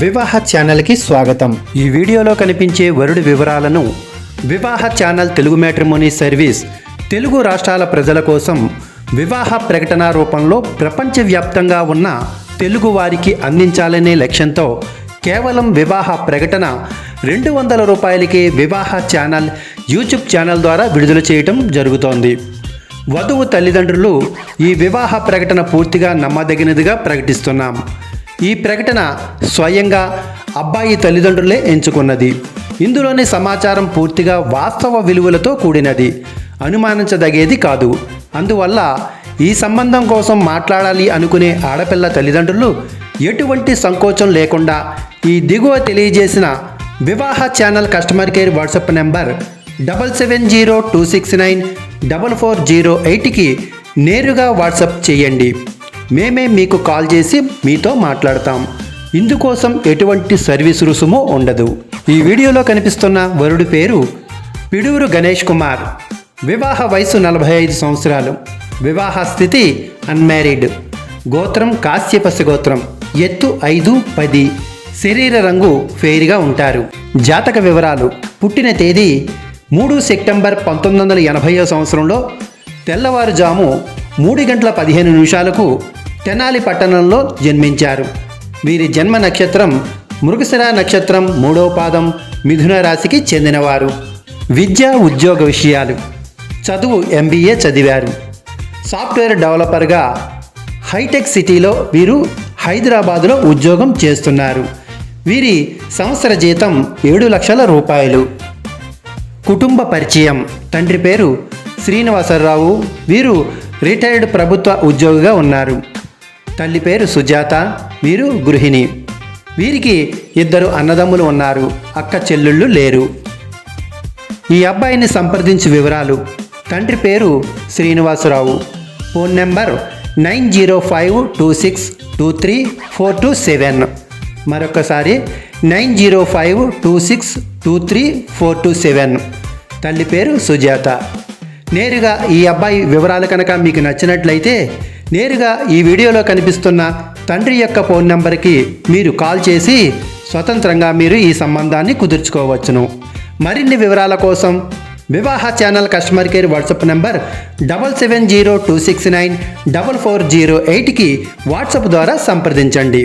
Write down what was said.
వివాహ ఛానల్కి స్వాగతం. ఈ వీడియోలో కనిపించే వరుడి వివరాలను వివాహ channel Telugu matrimony service Telugu రాష్ట్రాల ప్రజల కోసం వివాహ ప్రకటన రూపంలో ప్రపంచవ్యాప్తంగా ఉన్న తెలుగు వారికి అందించాలనే లక్ష్యంతో కేవలం వివాహ ప్రకటన రెండు వందల రూపాయలకే వివాహ ఛానల్ యూట్యూబ్ ఛానల్ ద్వారా విడుదల చేయటం జరుగుతోంది. వధువు తల్లిదండ్రులు ఈ వివాహ ప్రకటన పూర్తిగా నమ్మదగినదిగా ప్రకటిస్తున్నాం. ఈ ప్రకటన స్వయంగా అబ్బాయి తల్లిదండ్రులే ఎంచుకున్నది. ఇందులోని సమాచారం పూర్తిగా వాస్తవ విలువలతో కూడినది. అనుమానించదగేది కాదు. అందువల్ల ఈ సంబంధం కోసం మాట్లాడాలి అనుకునే ఆడపిల్ల తల్లిదండ్రులు ఎటువంటి సంకోచం లేకుండా ఈ దిగువ తెలియజేసిన వివాహ channel customer care WhatsApp number double seven zero two six nine double four zero ఎయిట్కి నేరుగా వాట్సాప్ చేయండి. మేమే మీకు కాల్ చేసి మీతో మాట్లాడతాం. ఇందుకోసం ఎటువంటి సర్వీస్ రుసుము ఉండదు. ఈ వీడియోలో కనిపిస్తున్న వరుడి పేరు పిడూరు గణేష్ కుమార్. వివాహ వయసు నలభై ఐదు సంవత్సరాలు. వివాహ స్థితి అన్మ్యారీడ్. గోత్రం కాశ్యపస గోత్రం. ఎత్తు ఐదు పది. శరీర రంగు ఫెయిర్గా ఉంటారు. జాతక వివరాలు. పుట్టిన తేదీ మూడు సెప్టెంబర్ పంతొమ్మిది వందల ఎనభైవ సంవత్సరంలో తెల్లవారుజాము మూడు గంటల పదిహేను నిమిషాలకు తెనాలి పట్టణంలో జన్మించారు. వీరి జన్మ నక్షత్రం మృగశిర నక్షత్రం మూడవ పాదం మిథున రాశికి చెందినవారు. విద్య ఉద్యోగ విషయాలు. చదువు ఎంబీఏ చదివారు. సాఫ్ట్వేర్ డెవలపర్గా హైటెక్ సిటీలో వీరు హైదరాబాదులో ఉద్యోగం చేస్తున్నారు. వీరి సంవత్సర జీతం ఏడు లక్షల రూపాయలు. కుటుంబ పరిచయం. తండ్రి పేరు శ్రీనివాసరావు. వీరు రిటైర్డ్ ప్రభుత్వ ఉద్యోగిగా ఉన్నారు. తల్లి పేరు సుజాత వీరు గృహిణి. వీరికి ఇద్దరు అన్నదమ్ములు ఉన్నారు. అక్క చెల్లుళ్ళు లేరు. ఈ అబ్బాయిని సంప్రదించు వివరాలు. తండ్రి పేరు Srinivasarao. Phone number nine zero five two six two three four two seven. మరొకసారి nine zero five two six two three four two seven. తల్లి పేరు సుజాత. నేరుగా ఈ అబ్బాయి వివరాలు కనుక మీకు నచ్చినట్లయితే నేరుగా ఈ వీడియోలో కనిపిస్తున్న తండ్రి యొక్క ఫోన్ నెంబర్కి మీరు కాల్ చేసి స్వతంత్రంగా మీరు ఈ సంబంధాన్ని కుదుర్చుకోవచ్చును. మరిన్ని వివరాల కోసం వివాహ channel customer care WhatsApp number double seven zero two six nine double four zero ఎయిట్కి వాట్సాప్ ద్వారా సంప్రదించండి.